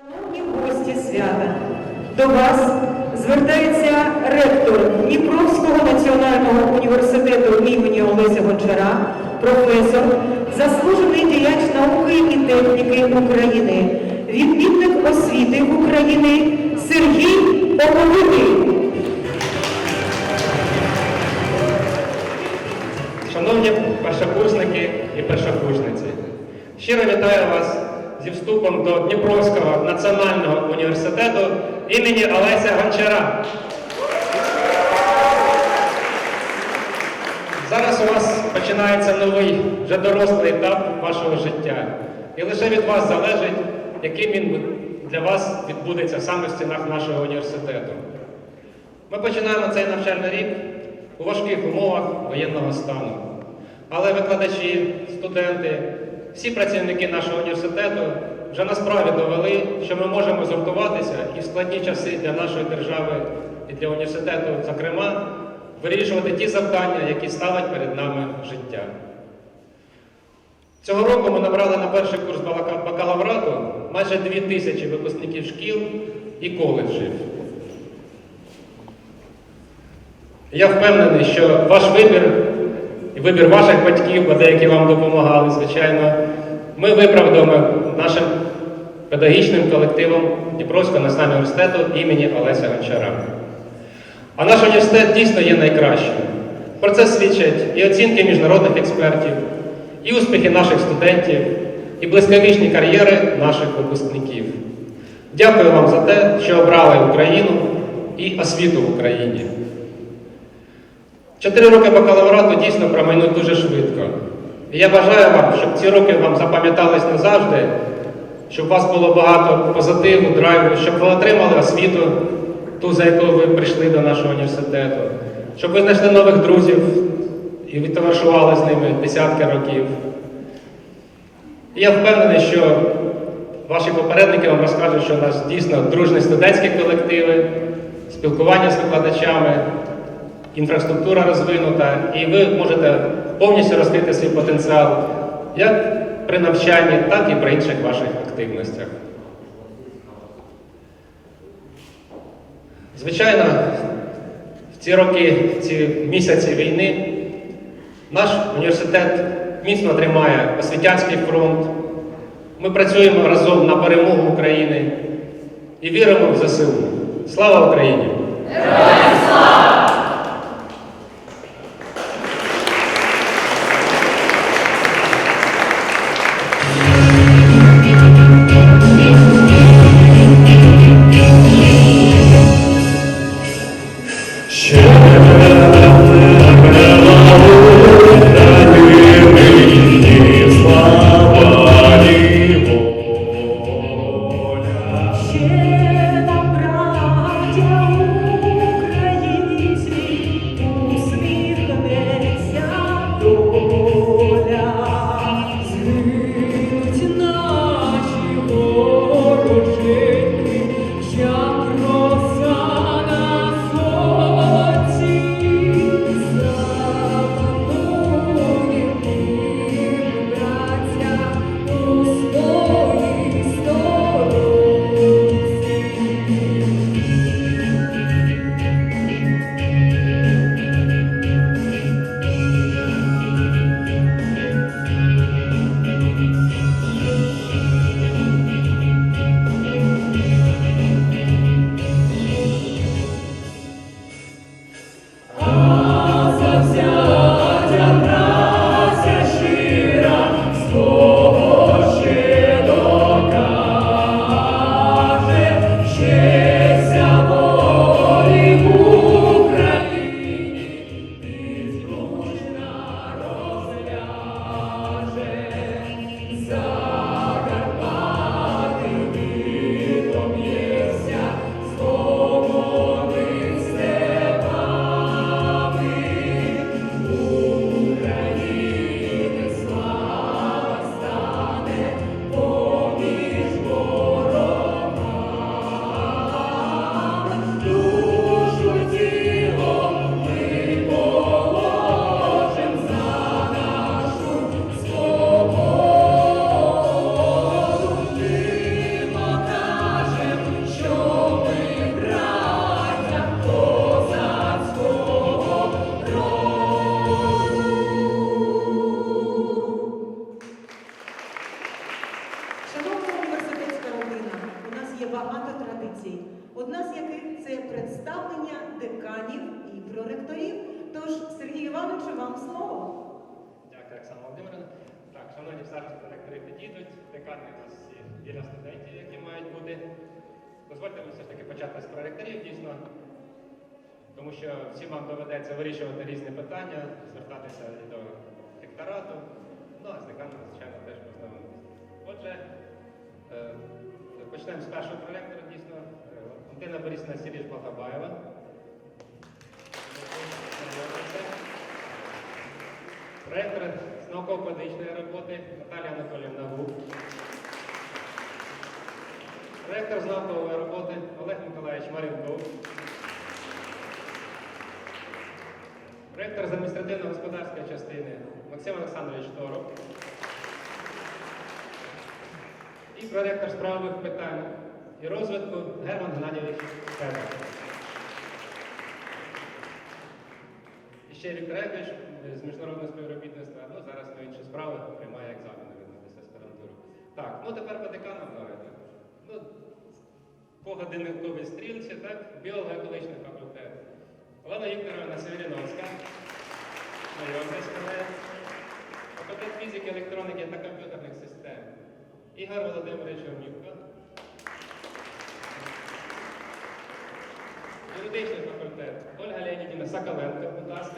Шановні гості свята, до вас звертається ректор Дніпровського національного університету імені Олеся Гончара, професор, заслужений діяч науки і техніки України, відмінник освіти України Сергій Оповитий. Шановні першокурсники і першокурсниці, щиро вітаю вас зі вступом до Дніпровського національного університету імені Олеся Гончара. Зараз у вас починається новий, вже дорослий етап вашого життя. І лише від вас залежить, яким він для вас відбудеться саме в стінах нашого університету. Ми починаємо цей навчальний рік у важких умовах воєнного стану. Але викладачі, студенти, всі працівники нашого університету вже насправді довели, що ми можемо згуртуватися і в складні часи для нашої держави і для університету, зокрема, вирішувати ті завдання, які ставить перед нами життя. Цього року ми набрали на перший курс бакалаврату майже дві тисячі випускників шкіл і коледжів. Я впевнений, що ваш вибір і вибір ваших батьків, бо деякі вам допомагали, звичайно, ми виправдаємо нашим педагогічним колективом Дніпровського національного університету імені Олеся Гончара. А наш університет дійсно є найкращим. Про це свідчать і оцінки міжнародних експертів, і успіхи наших студентів, і блискавичні кар'єри наших випускників. Дякую вам за те, що обрали Україну і освіту в Україні. Чотири роки бакалаврату дійсно промайнуть дуже швидко. І я бажаю вам, щоб ці роки вам запам'ятались назавжди, щоб у вас було багато позитиву, драйву, щоб ви отримали освіту, ту, за якою ви прийшли до нашого університету, щоб ви знайшли нових друзів і відтоваришували з ними десятки років. І я впевнений, що ваші попередники вам розкажуть, що у нас дійсно дружні студентські колективи, спілкування з викладачами, інфраструктура розвинута, і ви можете повністю розкрити свій потенціал як при навчанні, так і при інших ваших активностях. Звичайно, в ці роки, в ці місяці війни наш університет міцно тримає освітянський фронт. Ми працюємо разом на перемогу України і віримо в ЗСУ. Слава Україні! Ще підійдуть, декани у нас біля студентів, які мають бути. Дозвольте мені все ж таки почати з проректорів, дійсно, тому що всім вам доведеться вирішувати різні питання, звертатися до ректорату, ну а з деканом, звичайно, теж познайомитися. Отже, е, почнемо з першого проректора, дійсно, е, Антина Борисівна Сіріж Балтабаєва. Ректор з науково-педагогічної роботи Наталія Анатоліївна Гук. Ректор з наукової роботи Олег Миколаївич Маренков. Ректор з адміністративно-господарської частини Максим Олександрович Торов. І проректор з правових питань і розвитку Герман Геннадійович Федор. І ще з міжнародного співробітництва, ну зараз на інші справи приймає екзамени відновитися аспірантуру. Так, ну тепер по деканам давайте. Ну, по годинниковій стрілці, так, біолого-екологічний факультет. Олена Вікторовна Севіріновська, знайомтесь. Факультет фізики, електроніки та комп'ютерних систем. Ігор Володимирович Омівко. Юридичний факультет Ольга Леонідівна Соколенко, будь ласка.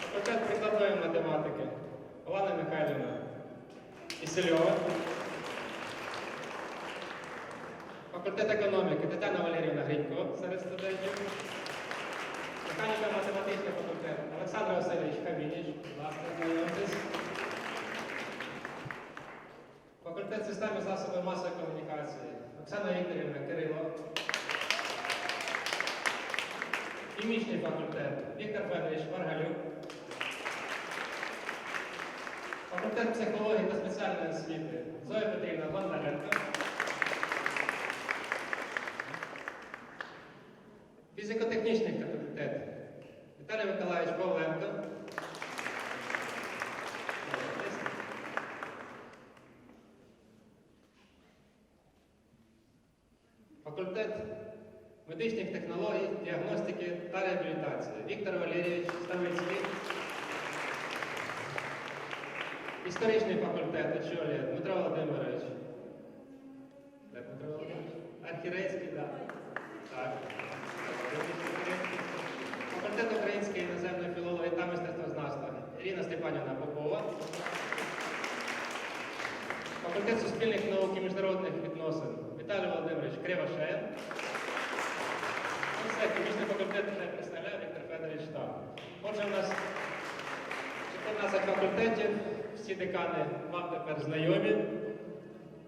Факультет прикладної математики Олена Михайлівна Кисельова. Факультет економіки Тетяна Валерівна Гринько серед студентів. Механіка математичний факультет Олександр Васильович Хамініч, будь ласка, знайомтесь. Факультет системи засобів масової Хімічний факультет Віктор Федорович Маргалюк. Факультет психології та спеціальної освіти Зоя Петрівна Бондаренко. Фізико-технічний факультет Віталій Миколаївич Павленко. Факультет медичних технологій, діагностики та реабілітації Віктор Валерійович Ставицький. Історичний факультет очолює Дмитро Володимирович. Дмитро? Архірейський, так. Так. Факультет української іноземної філології та мистецтвознавства Ірина Степанівна Попова. Факультет суспільних наук і міжнародних відносин Віталій Володимирович Кривошеєв. Все, хімічний факультет вже представляє Віктор Федорович там. Отже, у нас 14 факультетів, всі декани вам тепер знайомі,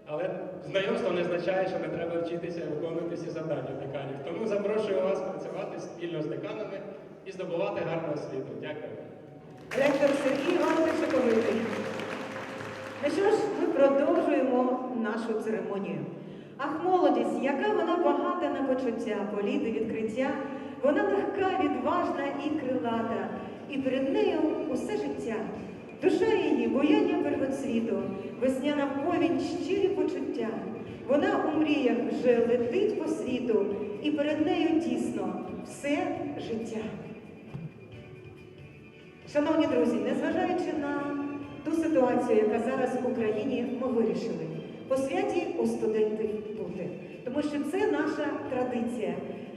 але знайомство не означає, що не треба вчитися виконувати всі завдання деканів. Тому запрошую вас працювати спільно з деканами і здобувати гарну освіту. Дякую. Ректор Сергій Іванович Шоковитий. Ну що ж, ми продовжуємо нашу церемонію. Ах, молодість, яка вона багата на почуття, політи, відкриття, вона легка, відважна і крилата, і перед нею усе життя. Душа її бояння первоцвіту, весняна повінь, щирі почуття. Вона у мріях вже летить по світу, і перед нею дійсно все життя. Шановні друзі, незважаючи на ту ситуацію, яка зараз в Україні, ми вирішили по святі у студентів бути. Тому що це наша традиція.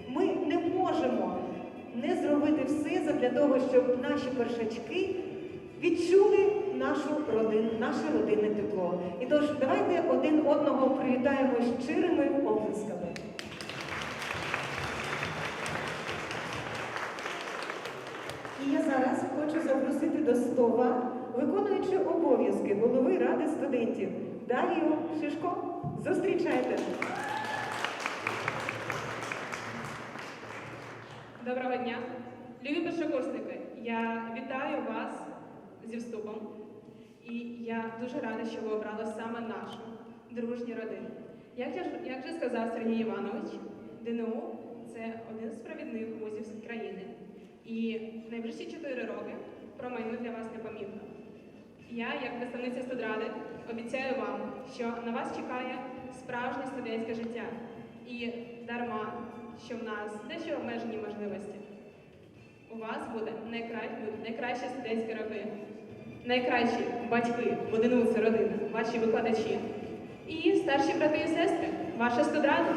Ми не можемо не зробити все для того, щоб наші першачки відчули нашу родину, наше родинне тепло. І тож давайте один одного привітаємо щирими оплесками. І я зараз хочу запросити до слова виконуючи обов'язки голови ради студентів Дарію Шишко. Зустрічайте. Доброго дня, любі першокурсники. Я вітаю вас зі вступом. І я дуже рада, що ви обрали саме нашу дружню родину. Як, я як же сказав Сергій Іванович, ДНУ це один з провідних вузів країни. І найближчі 4 роки промайнуть для вас непомітно. Я, як представниця студради, обіцяю вам, що на вас чекає справжнє студентське життя. І дарма, що в нас дещо обмежені можливості. У вас буде найкра... найкращі студентські роки. найкращі батьки, це родина, ваші викладачі, і старші брати і сестри, ваша студрада.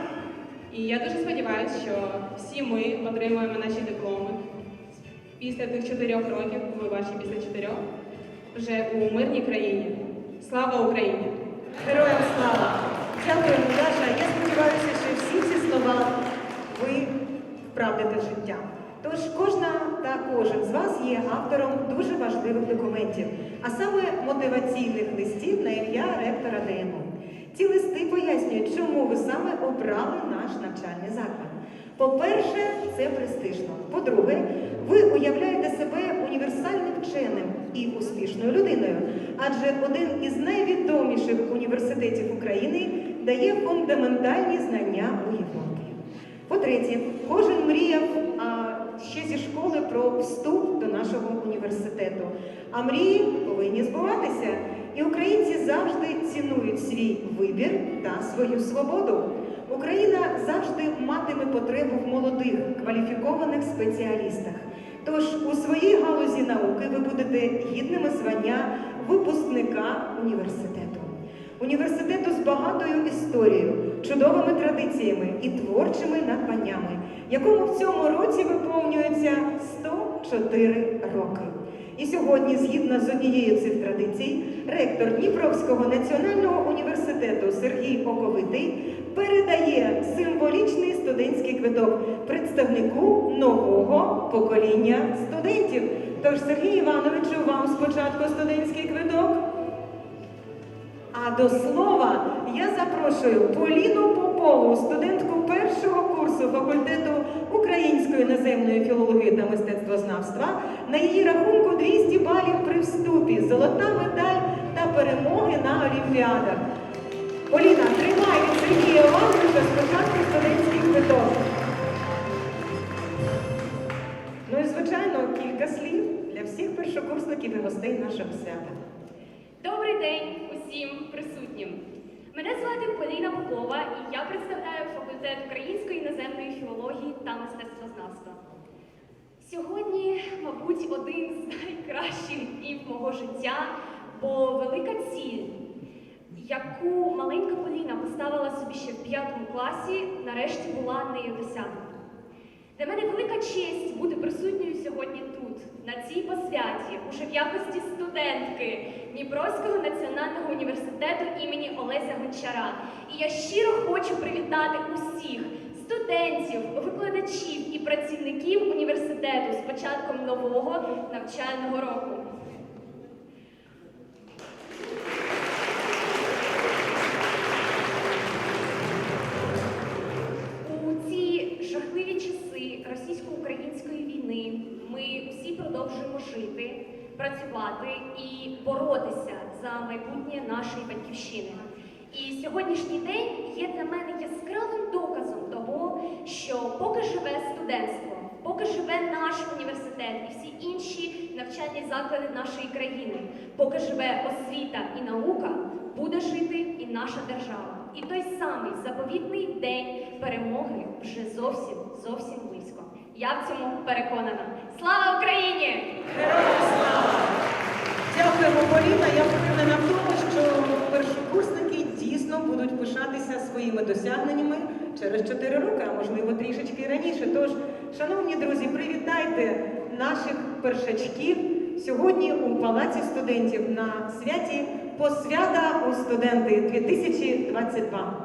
І я дуже сподіваюся, що всі ми отримуємо наші дипломи після тих чотирьох років, ви ваші після чотирьох, вже у мирній країні. Слава Україні! Героям слава! Дякуємо, Даша. Я сподіваюся, що всі ці слова ви вправдите життя. Тож кожна та кожен з вас є автором дуже важливих документів, а саме мотиваційних листів на ім'я ректора ДНУ. Ці листи пояснюють, чому ви саме обрали наш навчальний заклад. По-перше, це престижно. По-друге, ви уявляєте себе універсальним вченим і успішною людиною, адже один із найвідоміших університетів України дає фундаментальні знання у Європі. По-третє, кожен мріяв а, ще зі школи про вступ до нашого університету. А мрії повинні збуватися. І українці завжди цінують свій вибір та свою свободу. Україна завжди матиме потребу в молодих кваліфікованих спеціалістах. Тож у своїй галузі науки ви будете гідними звання випускника університету. Університету з багатою історією, чудовими традиціями і творчими надбаннями, якому в цьому році виповнюється 104 роки. І сьогодні, згідно з однією цих традицій, ректор Дніпровського національного університету Сергій Оковитий передає символічний студентський квиток представнику нового покоління студентів. Тож, Сергій Івановичу, вам спочатку студентський квиток. А до слова я запрошую Поліну Попову, студентку першого курсу факультету української наземної філології та мистецтвознавства. На її рахунку 200 балів при вступі, золота медаль та перемоги на олімпіадах. Поліна, тримай від Сергія Івановича спочатку студентський квиток. Ну і звичайно, кілька слів для всіх першокурсників і гостей нашого свята. Добрий день усім присутнім. Мене звати Поліна Попова, і я представляю факультет української іноземної філології та мистецтвознавства. Сьогодні, мабуть, один з найкращих днів мого життя, бо велика ціль, яку маленька Поліна поставила собі ще в п'ятому класі, нарешті була нею досягнута. Для мене велика честь бути присутньою сьогодні тут, на цій посвяті, уже в якості студентки Дніпровського національного університету імені Олеся Гончара. І я щиро хочу привітати усіх студентів, викладачів і працівників університету з початком нового навчального року. У ці жахливі часи російсько-української війни ми всі продовжуємо жити, працювати і боротися за майбутнє нашої батьківщини. І сьогоднішній день є для мене яскравим доказом того, що поки живе студентство, поки живе наш університет і всі інші навчальні заклади нашої країни, поки живе освіта і наука, буде жити і наша держава. І той самий заповітний день перемоги вже зовсім зовсім близько. Я в цьому переконана. Слава Україні! Героям слава! Дякуємо, Поліна. Я впевнена в тому, будуть пишатися своїми досягненнями через 4 роки, а можливо трішечки раніше. Тож, шановні друзі, привітайте наших першачків сьогодні у Палаці студентів на святі Посвята у студенти 2022.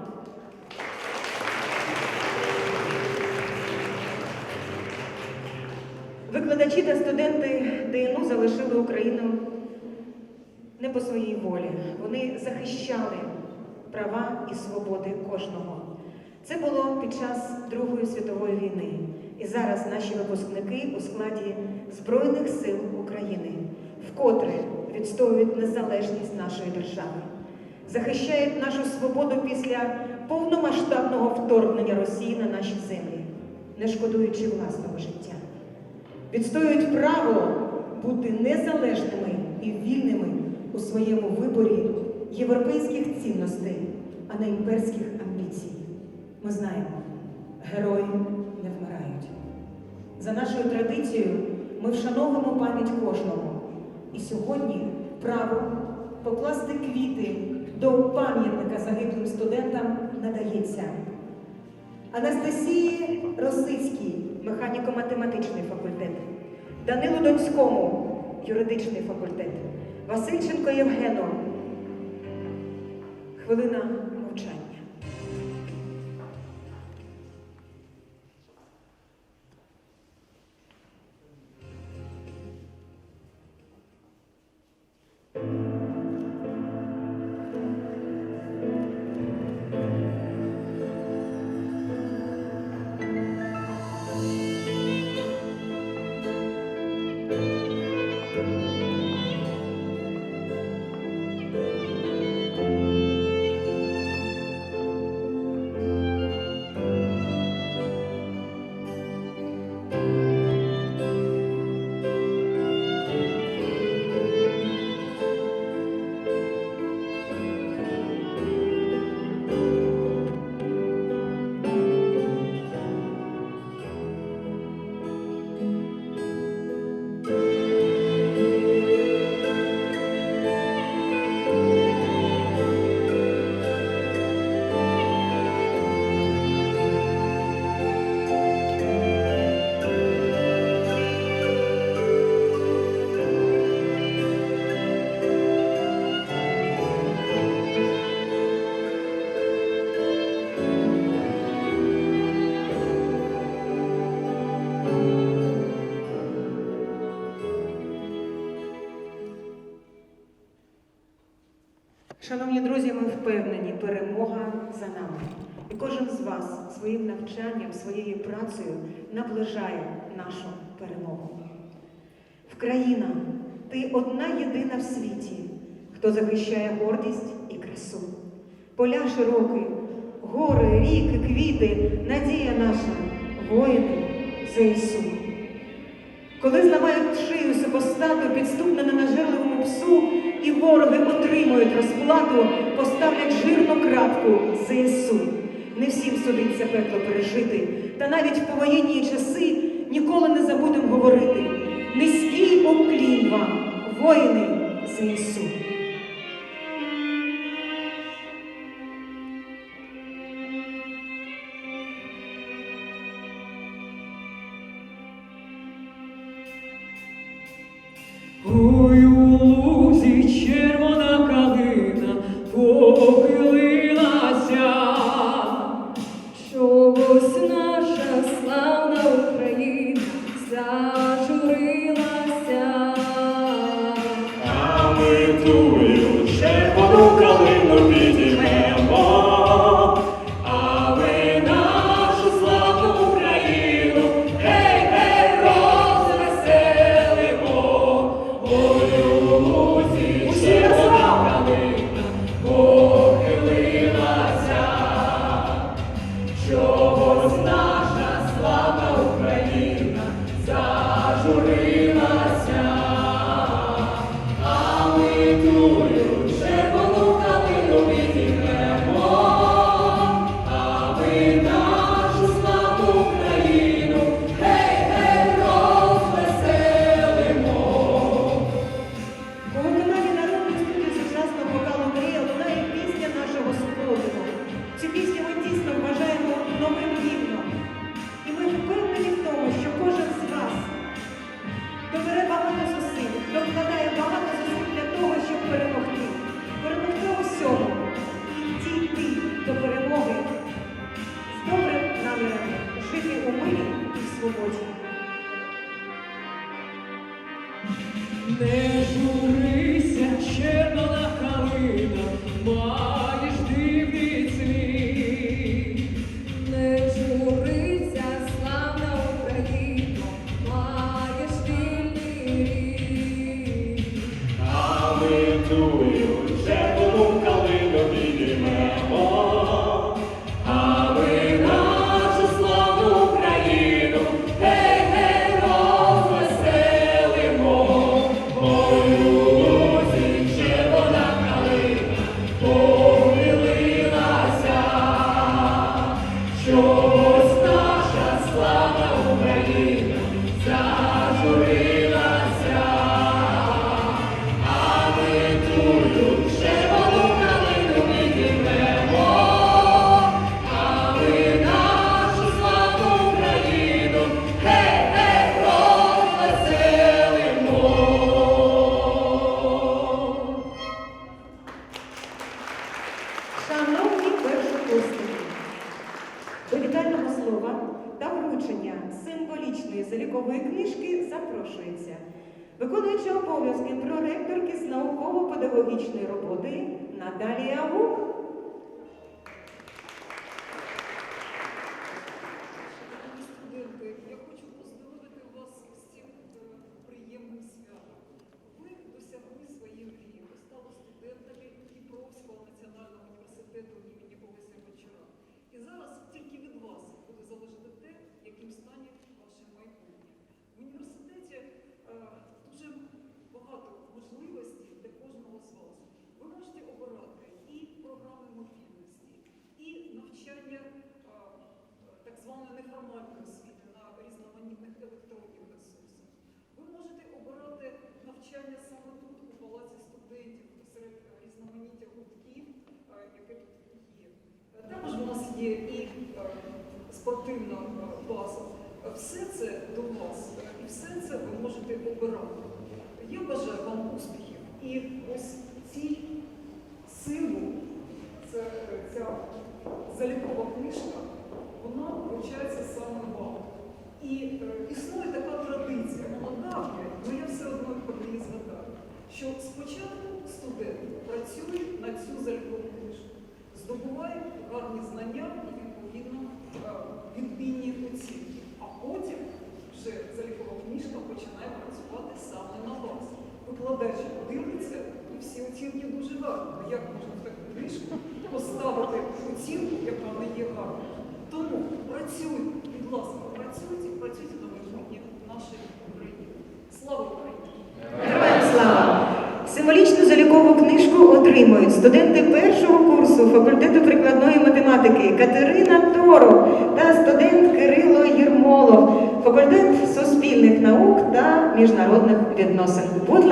Викладачі та студенти ДНУ залишили Україну не по своїй волі. Вони захищали права і свободи кожного. Це було під час Другої світової війни. І зараз наші випускники у складі Збройних сил України вкотре відстоюють незалежність нашої держави, захищають нашу свободу після повномасштабного вторгнення Росії на наші землі, не шкодуючи власного життя відстоюють право бути незалежними і вільними у своєму виборі європейських цінностей, а не імперських амбіцій. Ми знаємо, герої не вмирають. За нашою традицією ми вшановуємо пам'ять кожного. І сьогодні право покласти квіти до пам'ятника загиблим студентам надається. Анастасії Росицькій, механіко-математичний факультет, Данилу Донському, юридичний факультет, Васильченко Євгену. Хвилина Шановні друзі, ми впевнені, перемога за нами. І кожен з вас своїм навчанням, своєю працею наближає нашу перемогу. Вкраїна, ти одна єдина в світі, хто захищає гордість і красу. Поля широкі, гори, ріки, квіти, надія наша, воїни ЗСУ. Коли зламають шию супостату, підступно на нажерливому псу, і вороги отримують розплату, поставлять жирну крапку ЗСУ. Не всім судиться пекло пережити, та навіть в повоєнні часи ніколи не забудемо говорити. Низький уклін вам, воїни ЗСУ. tonight.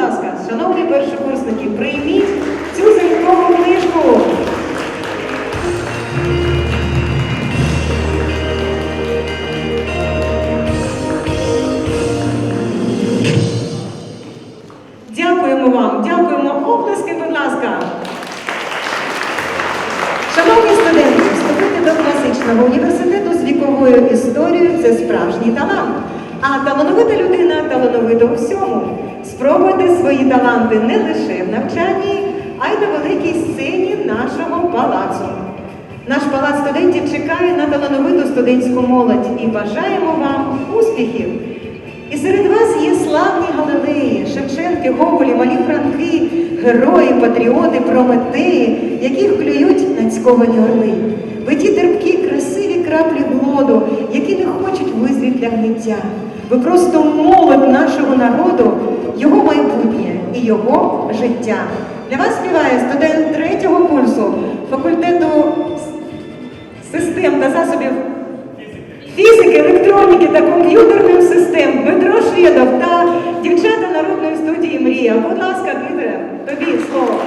ласка, шановні першокурсники, прийміть цю зимкову книжку. Дякуємо вам, дякуємо оплески, будь ласка. Шановні студенти, вступити до класичного університету з віковою історією це справжній талант. А талановита людина талановита у всьому спробуйте свої таланти не лише в навчанні, а й на великій сцені нашого палацу. Наш палац студентів чекає на талановиту студентську молодь і бажаємо вам успіхів! І серед вас є славні галилеї, Шевченки, Гоголі, малі франки, герої, патріоти, прометеї, яких клюють нацьковані орли. Ви ті терпкі, красиві краплі глоду, які не хочуть визвіт для гниття. Ви просто молодь нашого народу, його майбутнє і його життя. Для вас співає студент третього курсу факультету систем та засобів фізики, електроніки та комп'ютерних систем Дмитро Шведов та дівчата народної студії Мрія. Будь ласка, Дмитре, тобі слово.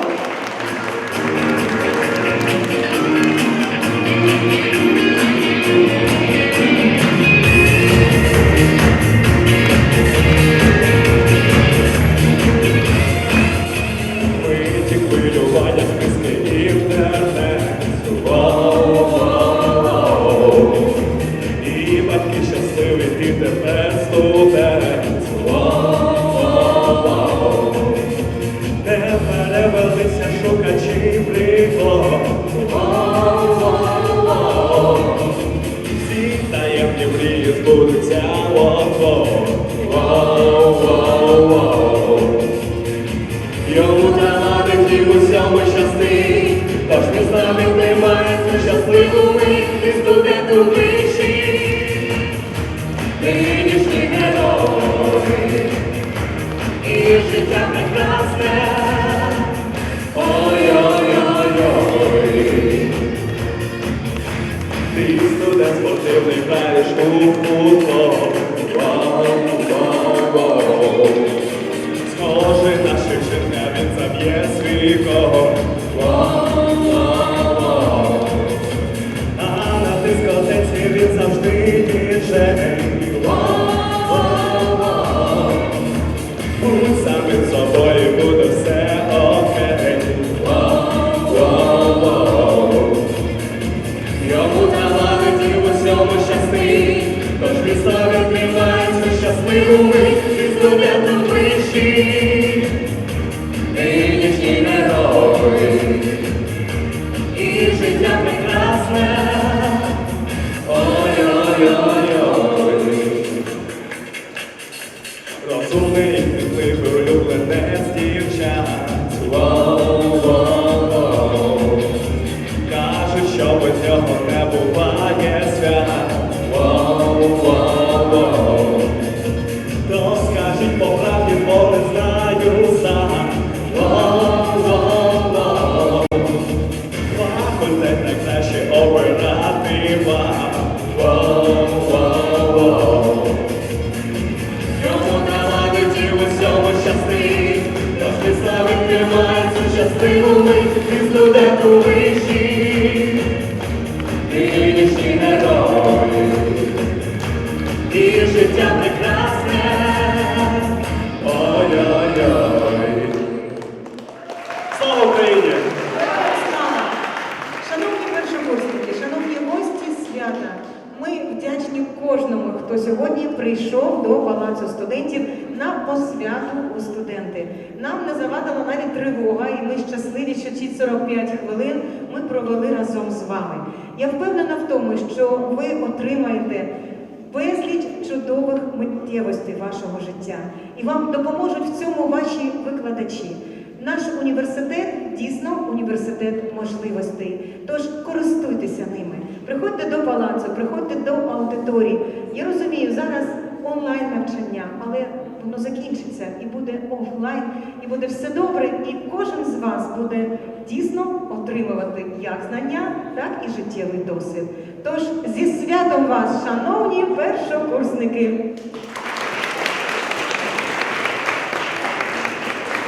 Приходьте до палацу, приходьте до аудиторії. Я розумію, зараз онлайн навчання, але воно закінчиться і буде офлайн, і буде все добре, і кожен з вас буде дійсно отримувати як знання, так і життєвий досвід. Тож зі святом вас, шановні першокурсники!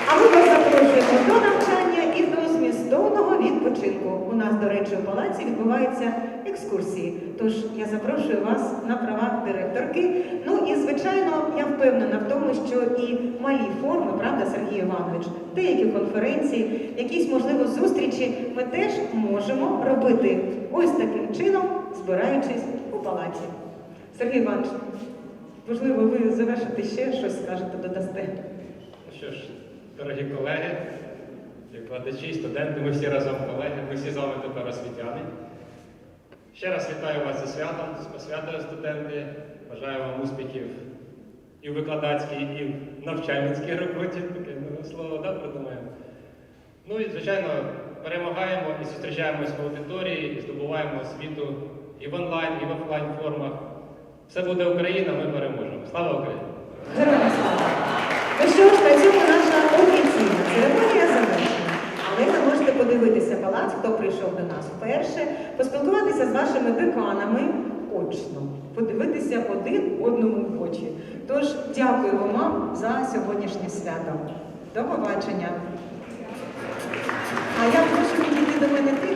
А ми вас запрошуємо до навчання і до змістовного відпочинку. У нас, до речі, у палаці відбуваються екскурсії. Тож я запрошую вас на права директорки. Ну і звичайно, я впевнена в тому, що і малі форми, правда, Сергій Іванович, деякі конференції, якісь можливо зустрічі ми теж можемо робити ось таким чином, збираючись у палаці. Сергій Іванович, можливо, ви завершите ще щось скажете, додасте. Ну Що ж, дорогі колеги, викладачі, студенти, ми всі разом колеги, ми всі з вами тепер освітяни. Ще раз вітаю вас зі святом, з посвятою студенти. Бажаю вам успіхів і в викладацькій, і в навчальницькій роботі. Таке нове слово да, придумаємо. Ну і, звичайно, перемагаємо і зустрічаємось в аудиторії, і здобуваємо освіту і в онлайн, і в офлайн формах. Все буде Україна, ми переможемо. Слава Україні! Героям слава! Ну що ж, на цьому наша офіційна церемонія завершена. Але ви можете палац, хто прийшов до нас вперше, поспілкуватися з вашими деканами очно, подивитися один одному в очі. Тож дякую вам за сьогоднішнє свято. До побачення. А я прошу підійти до мене тих,